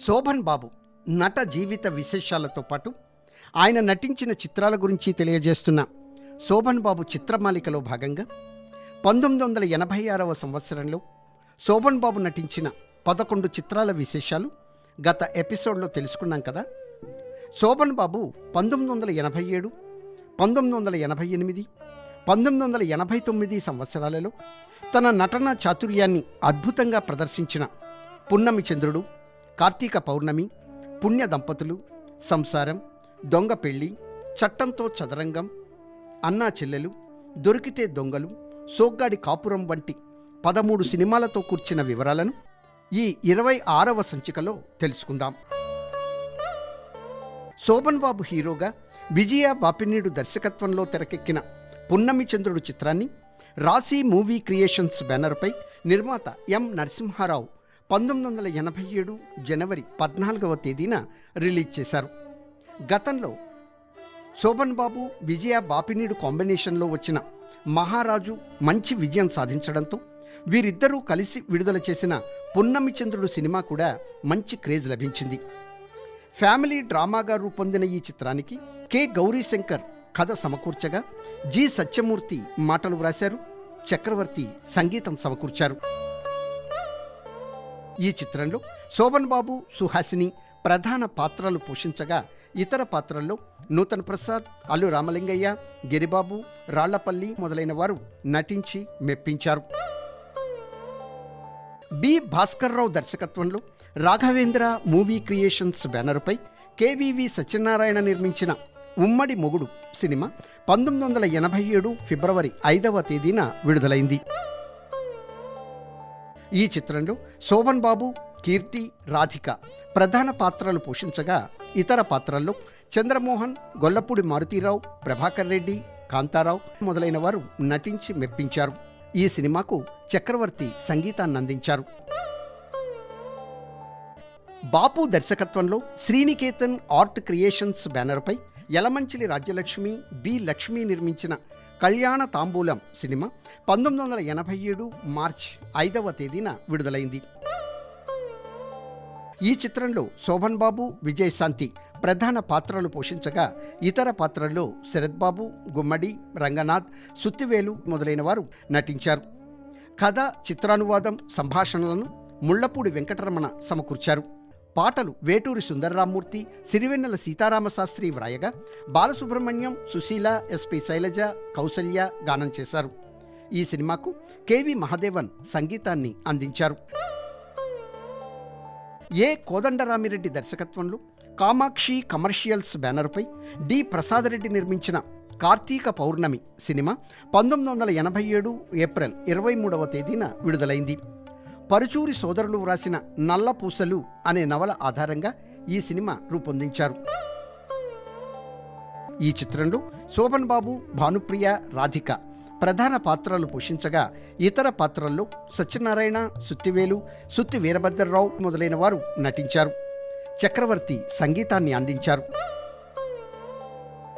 శోభన్ బాబు నట జీవిత విశేషాలతో పాటు ఆయన నటించిన చిత్రాల గురించి తెలియజేస్తున్న శోభన్ బాబు చిత్రమాలికలో భాగంగా పంతొమ్మిది వందల ఎనభై ఆరవ సంవత్సరంలో శోభన్ బాబు నటించిన పదకొండు చిత్రాల విశేషాలు గత ఎపిసోడ్లో తెలుసుకున్నాం కదా. శోభన్ బాబు పంతొమ్మిది వందల ఎనభై ఏడు పంతొమ్మిది వందల ఎనభై ఎనిమిది పంతొమ్మిది వందల ఎనభై తొమ్మిది సంవత్సరాలలో తన నటన చాతుర్యాన్ని అద్భుతంగా ప్రదర్శించిన పున్నమి చంద్రుడు కార్తీక పౌర్ణమి పుణ్య దంపతులు సంసారం దొంగ పెళ్ళి చట్టంతో చదరంగం అన్నా చెల్లెలు దొరికితే దొంగలు సోగ్గాడి కాపురం వంటి పదమూడు సినిమాలతో కూర్చిన వివరాలను ఈ ఇరవై ఆరవ సంచికలో తెలుసుకుందాం. శోభన్ బాబు హీరోగా విజయ బాపినీడు దర్శకత్వంలో తెరకెక్కిన పున్నమి చంద్రుడు చిత్రాన్ని రాశి మూవీ క్రియేషన్స్ బ్యానర్పై నిర్మాత ఎం నరసింహారావు పంతొమ్మిది వందల ఎనభై ఏడు జనవరి పద్నాలుగవ తేదీన రిలీజ్ చేశారు. గతంలో శోభన్ బాబు విజయ బాపినీడు కాంబినేషన్లో వచ్చిన మహారాజు మంచి విజయం సాధించడంతో వీరిద్దరూ కలిసి విడుదల చేసిన పున్నమి చంద్రుడు సినిమా కూడా మంచి క్రేజ్ లభించింది. ఫ్యామిలీ డ్రామాగా రూపొందిన ఈ చిత్రానికి కె. గౌరీశంకర్ కథ సమకూర్చగా జి. సత్యమూర్తి మాటలు వ్రాశారు చక్రవర్తి సంగీతం సమకూర్చారు. ఈ చిత్రంలో శోభన్ బాబు సుహాసిని ప్రధాన పాత్రలు పోషించగా ఇతర పాత్రల్లో నూతన్ ప్రసాద్ అల్లు రామలింగయ్య గిరిబాబు రాళ్ళపల్లి మొదలైన వారు నటించి మెప్పించారు. బి. భాస్కర్రావు దర్శకత్వంలో రాఘవేంద్ర మూవీ క్రియేషన్స్ బ్యానర్పై కేవీవి సత్యనారాయణ నిర్మించిన ఉమ్మడి మొగుడు సినిమా పంతొమ్మిది వందల ఎనభై ఏడు ఫిబ్రవరి ఐదవ తేదీన విడుదలైంది. ఈ చిత్రంలో శోభన్ బాబు కీర్తి రాధిక ప్రధాన పాత్రలు పోషించగా ఇతర పాత్రల్లో చంద్రమోహన్ గొల్లపూడి మారుతీరావు ప్రభాకర్ రెడ్డి కాంతారావు మొదలైన వారు నటించి మెప్పించారు. ఈ సినిమాకు చక్రవర్తి సంగీతాన్ని అందించారు. బాపు దర్శకత్వంలో శ్రీనికేతన్ ఆర్ట్ క్రియేషన్స్ బ్యానర్పై యలమంచిలి రాజ్యలక్ష్మి బి లక్ష్మి నిర్మించిన కళ్యాణ తాంబూలం సినిమా పంతొమ్మిది వందల ఎనభై ఏడు మార్చ్ ఐదవ తేదీన విడుదలైంది. ఈ చిత్రంలో శోభన్ బాబు విజయశాంతి ప్రధాన పాత్రలు పోషించగా ఇతర పాత్రల్లో శరత్ బాబు గుమ్మడి రంగనాథ్ సుత్తివేలు మొదలైన వారు నటించారు. కథ చిత్రానువాదం సంభాషణలను ముళ్ళపూడి వెంకటరమణ సమకూర్చారు. పాటలు వేటూరి సుందర్రామూర్తి సిరివెన్నెల సీతారామశాస్త్రి వ్రాయగా బాలసుబ్రహ్మణ్యం సుశీల ఎస్పి శైలజ కౌసల్య గానం చేశారు. ఈ సినిమాకు కెవి మహాదేవన్ సంగీతాన్ని అందించారు. ఏ కోదండరామిరెడ్డి దర్శకత్వంలో కామాక్షి కమర్షియల్స్ బ్యానర్పై డి ప్రసాదరెడ్డి నిర్మించిన కార్తీక పౌర్ణమి సినిమా పంతొమ్మిది వందల ఎనభై ఏడు ఏప్రిల్ ఇరవై మూడవ తేదీన విడుదలైంది. పరుచూరి సోదరులు వ్రాసిన నల్ల పూసలు అనే నవల ఆధారంగా ఈ సినిమా రూపొందించారు. ఈ చిత్రంలో శోభన్ బాబు భానుప్రియ రాధిక ప్రధాన పాత్రలు పోషించగా ఇతర పాత్రల్లో సత్యనారాయణ సుత్తివేలు సుత్తి వీరభద్రరావు మొదలైన వారు నటించారు. చక్రవర్తి సంగీతాన్ని అందించారు.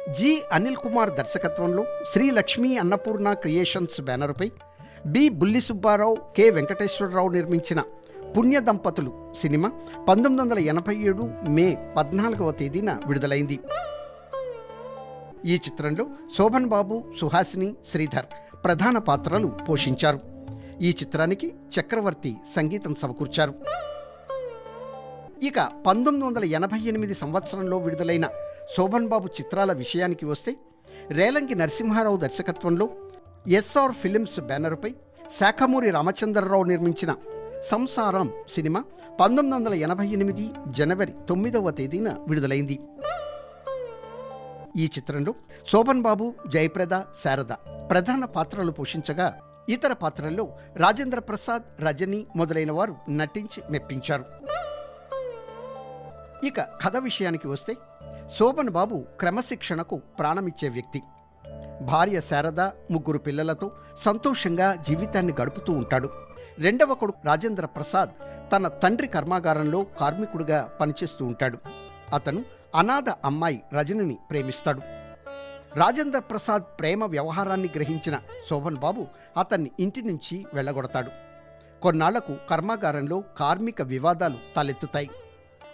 జి. అనిల్ కుమార్ దర్శకత్వంలో శ్రీ లక్ష్మీ అన్నపూర్ణ క్రియేషన్స్ బ్యానర్పై బి. బుల్లి సుబ్బారావు కె. వెంకటేశ్వరరావు నిర్మించిన పుణ్య దంపతులు సినిమా పంతొమ్మిది వందల ఎనభై ఏడు మే పద్నాలుగవ తేదీన విడుదలైంది. ఈ చిత్రంలో శోభన్ బాబు సుహాసిని శ్రీధర్ ప్రధాన పాత్రలు పోషించారు. ఈ చిత్రానికి చక్రవర్తి సంగీతం సమకూర్చారు. ఇక పంతొమ్మిది వందల ఎనభై ఎనిమిది సంవత్సరంలో విడుదలైన శోభన్ బాబు చిత్రాల విషయానికి వస్తే రేలంగి నరసింహారావు దర్శకత్వంలో ఎస్ఆర్ ఫిలిమ్స్ బ్యానర్పై శాఖమూరి రామచంద్రరావు నిర్మించిన సంసారం సినిమా పంతొమ్మిది వందల ఎనభై ఎనిమిది జనవరి తొమ్మిదవ తేదీన విడుదలైంది. ఈ చిత్రంలో శోభన్ బాబు జయప్రద శారద ప్రధాన పాత్రలు పోషించగా ఇతర పాత్రల్లో రాజేంద్ర ప్రసాద్ రజని మొదలైన వారు నటించి మెప్పించారు. ఇక కథ విషయానికి వస్తే శోభన్ బాబు క్రమశిక్షణకు ప్రాణమిచ్చే వ్యక్తి. భార్య శారద ముగ్గురు పిల్లలతో సంతోషంగా జీవితాన్ని గడుపుతూ ఉంటాడు. రెండవ కొడుకు రాజేంద్ర ప్రసాద్ తన తండ్రి కర్మాగారంలో కార్మికుడిగా పనిచేస్తూ ఉంటాడు. అతను అనాథ అమ్మాయి రజనిని ప్రేమిస్తాడు. రాజేంద్ర ప్రసాద్ ప్రేమ వ్యవహారాన్ని గ్రహించిన శోభన్ బాబు అతన్ని ఇంటి నుంచి వెళ్ళగొడతాడు. కొన్నాళ్ళకు కర్మాగారంలో కార్మిక వివాదాలు తలెత్తుతాయి.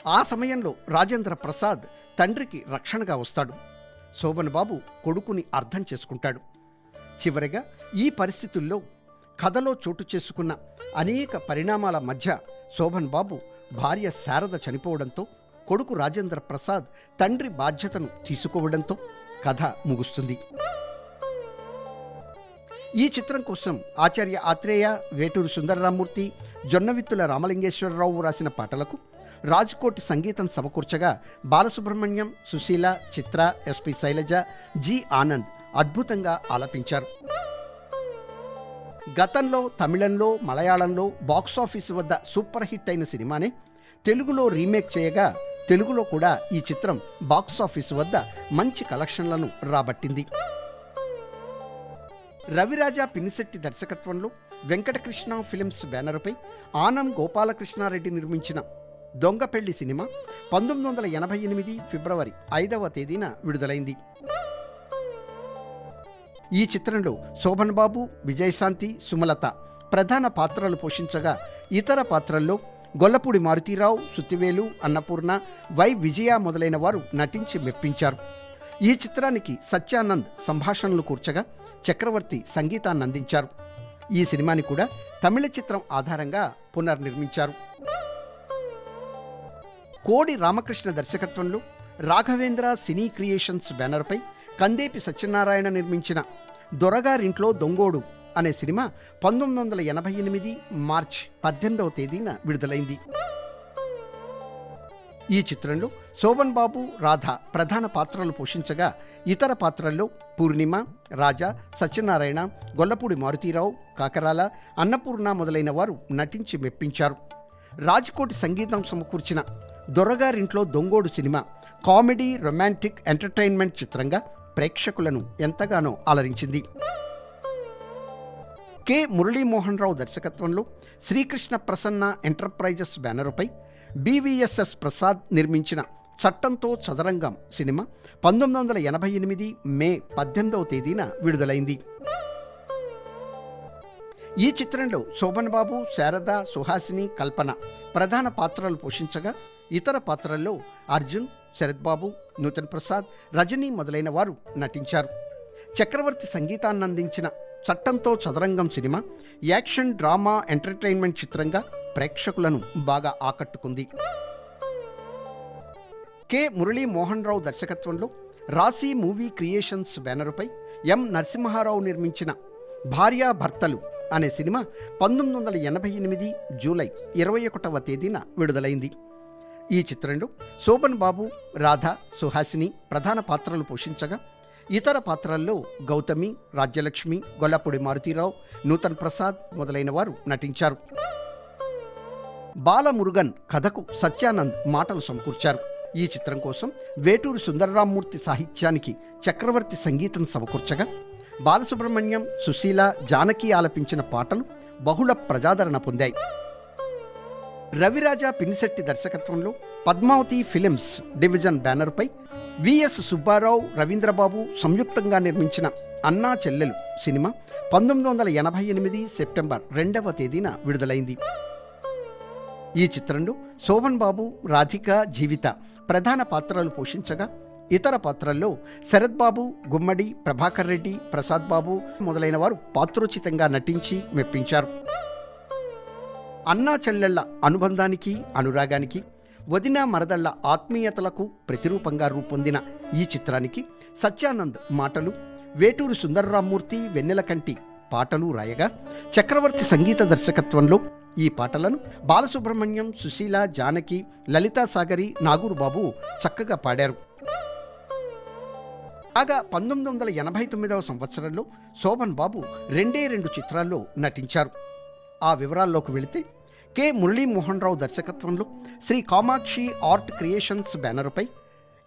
ఆ సమయంలో రాజేంద్ర ప్రసాద్ తండ్రికి రక్షణగా వస్తాడు. శోభన్ బాబు కొడుకుని అర్థం చేసుకుంటాడు. చివరిగా ఈ పరిస్థితుల్లో కథలో చోటు చేసుకున్న అనేక పరిణామాల మధ్య శోభన్ బాబు భార్య శారద చనిపోవడంతో కొడుకు రాజేంద్ర ప్రసాద్ తండ్రి బాధ్యతను తీసుకోవడంతో కథ ముగుస్తుంది. ఈ చిత్రం కోసం ఆచార్య ఆత్రేయ వేటూరు సుందరరామూర్తి జొన్నవిత్తుల రామలింగేశ్వరరావు రాసిన పాటలకు రాజ్కోట్ సంగీతం సమకూర్చగా బాలసుబ్రహ్మణ్యం సుశీల చిత్ర ఎస్పి శైలజ జి ఆనంద్ అద్భుతంగా ఆలపించారు. గతంలో తమిళంలో మలయాళంలో బాక్సాఫీస్ వద్ద సూపర్ హిట్ అయిన సినిమానే తెలుగులో రీమేక్ చేయగా తెలుగులో కూడా ఈ చిత్రం బాక్సాఫీస్ వద్ద మంచి కలెక్షన్లను రాబట్టింది. రవిరాజా పినిశెట్టి దర్శకత్వంలో వెంకటకృష్ణ ఫిలిమ్స్ బ్యానర్పై ఆనం గోపాలకృష్ణారెడ్డి నిర్మించిన దొంగపెళ్ళి సినిమా పంతొమ్మిది వందల ఎనభై ఎనిమిది ఫిబ్రవరి ఐదవ తేదీన విడుదలైంది. ఈ చిత్రంలో శోభన్ బాబు విజయశాంతి సుమలత ప్రధాన పాత్రలు పోషించగా ఇతర పాత్రల్లో గొల్లపూడి మారుతీరావు సుత్తివేలు అన్నపూర్ణ వై విజయ మొదలైన వారు నటించి మెప్పించారు. ఈ చిత్రానికి సత్యానంద్ సంభాషణలు కూర్చగా చక్రవర్తి సంగీతాన్ని అందించారు ఈ సినిమాని కూడా తమిళ చిత్రం ఆధారంగా పునర్నిర్మించారు. కోడి రామకృష్ణ దర్శకత్వంలో రాఘవేంద్ర సినీ క్రియేషన్స్ బ్యానర్పై కందేపి సత్యనారాయణ నిర్మించిన దొరగారింట్లో దొంగోడు అనే సినిమా పంతొమ్మిది వందల ఎనభై ఎనిమిది మార్చ్ పద్దెనిమిదవ తేదీన విడుదలైంది. ఈ చిత్రంలో శోభన్ బాబు రాధ ప్రధాన పాత్రలు పోషించగా ఇతర పాత్రల్లో పూర్ణిమ రాజా సత్యనారాయణ గొల్లపూడి మారుతీరావు కాకరాల అన్నపూర్ణ మొదలైన వారు నటించి మెప్పించారు. రాజ్కోట్ సంగీతం సమకూర్చిన దొరగారింట్లో దొంగోడు సినిమా కామెడీ రొమాంటిక్ ఎంటర్టైన్మెంట్ చిత్రంగా ప్రేక్షకులను ఎంతగానో అలరించింది. కె. మురళీమోహన్ రావు దర్శకత్వంలో శ్రీకృష్ణ ప్రసన్న ఎంటర్ప్రైజెస్ బ్యానరుపై బీవీఎస్ఎస్ ప్రసాద్ నిర్మించిన చట్టంతో చదరంగం సినిమా పంతొమ్మిది వందల ఎనభై ఎనిమిది మే పద్దెనిమిదవ తేదీన విడుదలైంది. ఈ చిత్రంలో శోభన్ బాబు శారద సుహాసిని కల్పన ప్రధాన పాత్రలు పోషించగా ఇతర పాత్రల్లో అర్జున్ శరత్ బాబు నూతన్ ప్రసాద్ రజనీ మొదలైన వారు నటించారు. చక్రవర్తి సంగీతాన్నందించిన చట్టంతో చదరంగం సినిమా యాక్షన్ డ్రామా ఎంటర్టైన్మెంట్ చిత్రంగా ప్రేక్షకులను బాగా ఆకట్టుకుంది. కె. మురళీ మోహన్ రావు దర్శకత్వంలో రాశి మూవీ క్రియేషన్స్ బ్యానరుపై ఎం. నరసింహారావు నిర్మించిన భార్యాభర్తలు అనే సినిమా పంతొమ్మిది వందల ఎనభై ఎనిమిది జూలై ఇరవై ఒకటవ తేదీన విడుదలైంది. ఈ చిత్రంలో శోభన్ బాబు రాధ సుహాసిని ప్రధాన పాత్రలు పోషించగా ఇతర పాత్రల్లో గౌతమి రాజ్యలక్ష్మి గొల్లపూడి మారుతీరావు నూతన్ ప్రసాద్ మొదలైన వారు నటించారు. బాలమురుగన్ కథకు సత్యానంద్ మాటలు సమకూర్చారు. ఈ చిత్రం కోసం వేటూరు సుందరరామ్మూర్తి సాహిత్యానికి చక్రవర్తి సంగీతం సమకూర్చగా బాలసుబ్రహ్మణ్యం సుశీల జానకి ఆలపించిన పాటలు బహుళ ప్రజాదరణ పొందాయి. రవిరాజా పినిశెట్టి దర్శకత్వంలో పద్మావతి ఫిలిమ్స్ డివిజన్ బ్యానర్పై విఎస్ సుబ్బారావు రవీంద్రబాబు సంయుక్తంగా నిర్మించిన అన్నా చెల్లెలు సినిమా పంతొమ్మిది వందల ఎనభై ఎనిమిది సెప్టెంబర్ రెండవ తేదీన విడుదలైంది. ఈ చిత్రంలో శోభన్ బాబు రాధిక జీవిత ప్రధాన పాత్రలు పోషించగా ఇతర పాత్రల్లో శరత్ బాబు గుమ్మడి ప్రభాకర్ రెడ్డి ప్రసాద్ బాబు మొదలైన వారు పాత్రోచితంగా నటించి మెప్పించారు. అన్నా చెల్లెళ్ళ అనుబంధానికి అనురాగానికి వదిన మరదళ్ళ ఆత్మీయతలకు ప్రతిరూపంగా రూపొందిన ఈ చిత్రానికి సత్యానంద్ మాటలు వేటూరు సుందర్రామ్మూర్తి వెన్నెలకంటి పాటలు రాయగా చక్రవర్తి సంగీత దర్శకత్వంలో ఈ పాటలను బాలసుబ్రహ్మణ్యం సుశీల జానకి లలితా సాగరి నాగూరు బాబు చక్కగా పాడారు. కాగా పంతొమ్మిది వందల ఎనభై తొమ్మిదవ సంవత్సరంలో శోభన్ బాబు రెండే రెండు చిత్రాల్లో నటించారు. ఆ వివరాల్లోకి వెళితే కె మురళీమోహన్ రావు దర్శకత్వంలో శ్రీ కామాక్షి ఆర్ట్ క్రియేషన్స్ బ్యానర్పై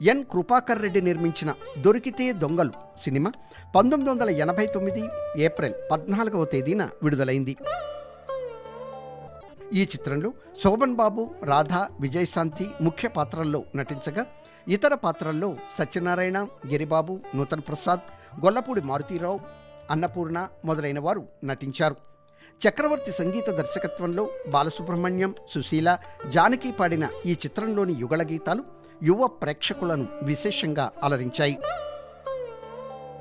ఎన్ కృపాకర్ రెడ్డి నిర్మించిన దొరికితే దొంగలు సినిమా పంతొమ్మిది వందల ఎనభై తొమ్మిది ఏప్రిల్ పద్నాలుగవ తేదీన విడుదలైంది. ఈ చిత్రంలో శోభన్ బాబు రాధ విజయశాంతి ముఖ్య పాత్రల్లో నటించగా ఇతర పాత్రల్లో సత్యనారాయణ గిరిబాబు నూతన్ ప్రసాద్ గొల్లపూడి మారుతీరావు అన్నపూర్ణ మొదలైన వారు నటించారు. చక్రవర్తి సంగీత దర్శకత్వంలో బాలసుబ్రహ్మణ్యం సుశీల జానకి పాడిన ఈ చిత్రంలోని యుగళ గీతాలు యువ ప్రేక్షకులను విశేషంగా అలరించాయి.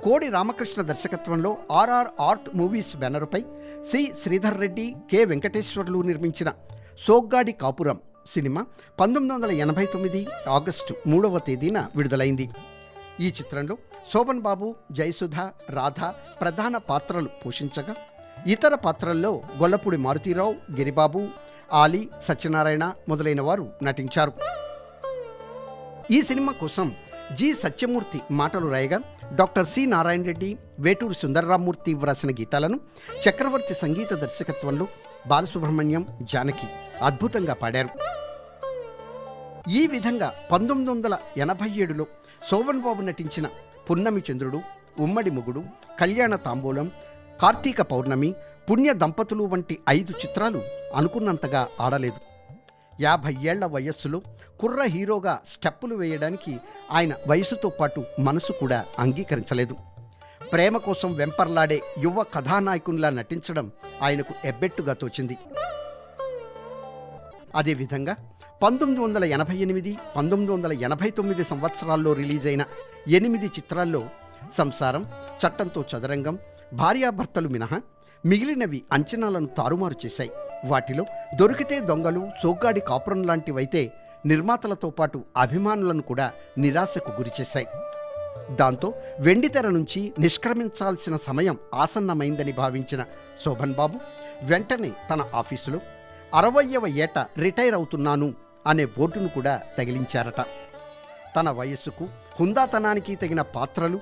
కోడి రామకృష్ణ దర్శకత్వంలో ఆర్ఆర్ ఆర్ట్ మూవీస్ బ్యానరుపై సి. శ్రీధర్ రెడ్డి కె. వెంకటేశ్వర్లు నిర్మించిన సోగ్గాడి కాపురం సినిమా పంతొమ్మిది వందల ఎనభై తొమ్మిది ఆగస్టు మూడవ తేదీన విడుదలైంది. ఈ చిత్రంలో శోభన్ బాబు జయసుధ రాధ ప్రధాన పాత్రలు పోషించగా ఇతర పాత్రల్లో గొల్లపూడి మారుతీరావు గిరిబాబు ఆలీ సత్యనారాయణ మొదలైన వారు నటించారు. ఈ సినిమా కోసం జి సత్యమూర్తి మాటలు రాయగా డాక్టర్ సి నారాయణ రెడ్డి వేటూరు సుందర్రామూర్తి వ్రాసిన గీతాలను చక్రవర్తి సంగీత దర్శకత్వంలో బాలసుబ్రహ్మణ్యం జానకి అద్భుతంగా పాడారు. ఈ విధంగా పంతొమ్మిది వందల ఎనభై ఏడులో సోవన్ బాబు నటించిన పున్నమి చంద్రుడు ఉమ్మడి మొగుడు కళ్యాణ తాంబూలం కార్తీక పౌర్ణమి పుణ్య దంపతులు వంటి ఐదు చిత్రాలు అనుకున్నంతగా ఆడలేదు. యాభై ఏళ్ళ వయస్సులో కుర్ర హీరోగా స్టెప్పులు వేయడానికి ఆయన వయసుతో పాటు మనసు కూడా అంగీకరించలేదు. ప్రేమ కోసం వెంపర్లాడే యువ కథానాయకునిలా నటించడం ఆయనకు ఎబ్బెట్టుగా తోచింది. అదేవిధంగా పంతొమ్మిది వందల ఎనభై ఎనిమిది పంతొమ్మిది వందల ఎనభై తొమ్మిది సంవత్సరాల్లో రిలీజ్ అయిన ఎనిమిది చిత్రాల్లో సంసారం చట్టంతో చదరంగం భార్యాభర్తలు మినహా మిగిలినవి అంచనాలను తారుమారు చేశాయి. వాటిలో దొరికితే దొంగలు సోగ్గాడి కాపురం లాంటివైతే నిర్మాతలతో పాటు అభిమానులను కూడా నిరాశకు గురిచేశాయి దాంతో వెండితెర నుంచి నిష్క్రమించాల్సిన సమయం ఆసన్నమైందని భావించిన శోభన్ బాబు వెంటనే తన ఆఫీసులో అరవయవ ఏట రిటైర్ అవుతున్నాను అనే బోర్డును కూడా తగిలించారట. తన వయస్సుకు హుందాతనానికి తగిన పాత్రలు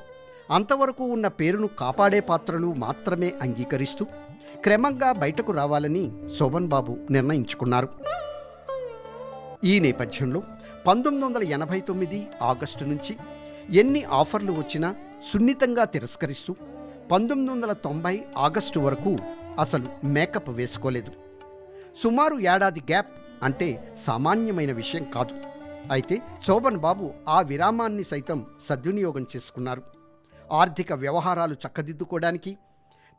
అంతవరకు ఉన్న పేరును కాపాడే పాత్రలు మాత్రమే అంగీకరిస్తూ క్రమంగా బయటకు రావాలని శోభన్ బాబు నిర్ణయించుకున్నారు. ఈ నేపథ్యంలో పంతొమ్మిది వందల ఎనభై తొమ్మిది ఆగస్టు నుంచి ఎన్ని ఆఫర్లు వచ్చినా సున్నితంగా తిరస్కరిస్తూ పంతొమ్మిది వందల తొంభై ఆగస్టు వరకు అసలు మేకప్ వేసుకోలేదు. సుమారు ఏడాది గ్యాప్ అంటే సామాన్యమైన విషయం కాదు. అయితే శోభన్ బాబు ఆ విరామాన్ని సైతం సద్వినియోగం చేసుకున్నారు. ఆర్థిక వ్యవహారాలు చక్కదిద్దుకోవడానికి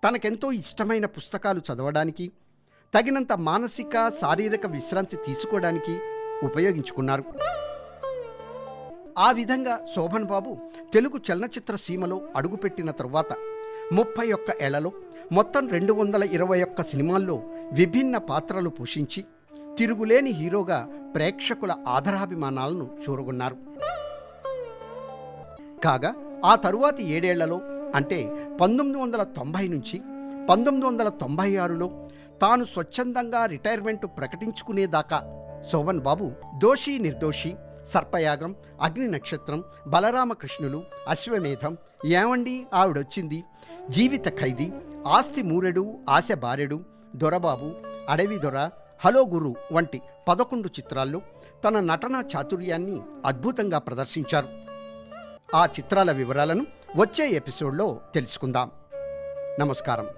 తనకెంతో ఇష్టమైన పుస్తకాలు చదవడానికి తగినంత మానసిక శారీరక విశ్రాంతి తీసుకోవడానికి ఉపయోగించుకున్నారు. ఆ విధంగా శోభన్ బాబు తెలుగు చలనచిత్ర సీమలో అడుగుపెట్టిన తరువాత ముప్పై ఒక్క ఏళ్ళలో మొత్తం రెండు వందల ఇరవై ఒక్క సినిమాల్లో విభిన్న పాత్రలు పోషించి తిరుగులేని హీరోగా ప్రేక్షకుల ఆదరాభిమానాలను చూరగొన్నారు. కాగా ఆ తరువాతి ఏడేళ్ళలో అంటే పంతొమ్మిది వందల తొంభై నుంచి పంతొమ్మిది వందల తొంభై ఆరులో తాను స్వచ్ఛందంగా రిటైర్మెంట్ ప్రకటించుకునేదాకా శోభన్ బాబు దోషి నిర్దోషి సర్పయాగం అగ్ని నక్షత్రం బలరామకృష్ణులు అశ్వమేధం ఏమండి ఆవిడొచ్చింది? జీవిత ఖైదీ ఆస్తి మూరెడు ఆశ బారెడు దొరబాబు అడవి దొర హలో గురు వంటి పదకొండు చిత్రాల్లో తన నటనా చాతుర్యాన్ని అద్భుతంగా ప్రదర్శించారు. ఆ చిత్రాల వివరాలను వచ్చే ఎపిసోడ్లో తెలుసుకుందాం. నమస్కారం.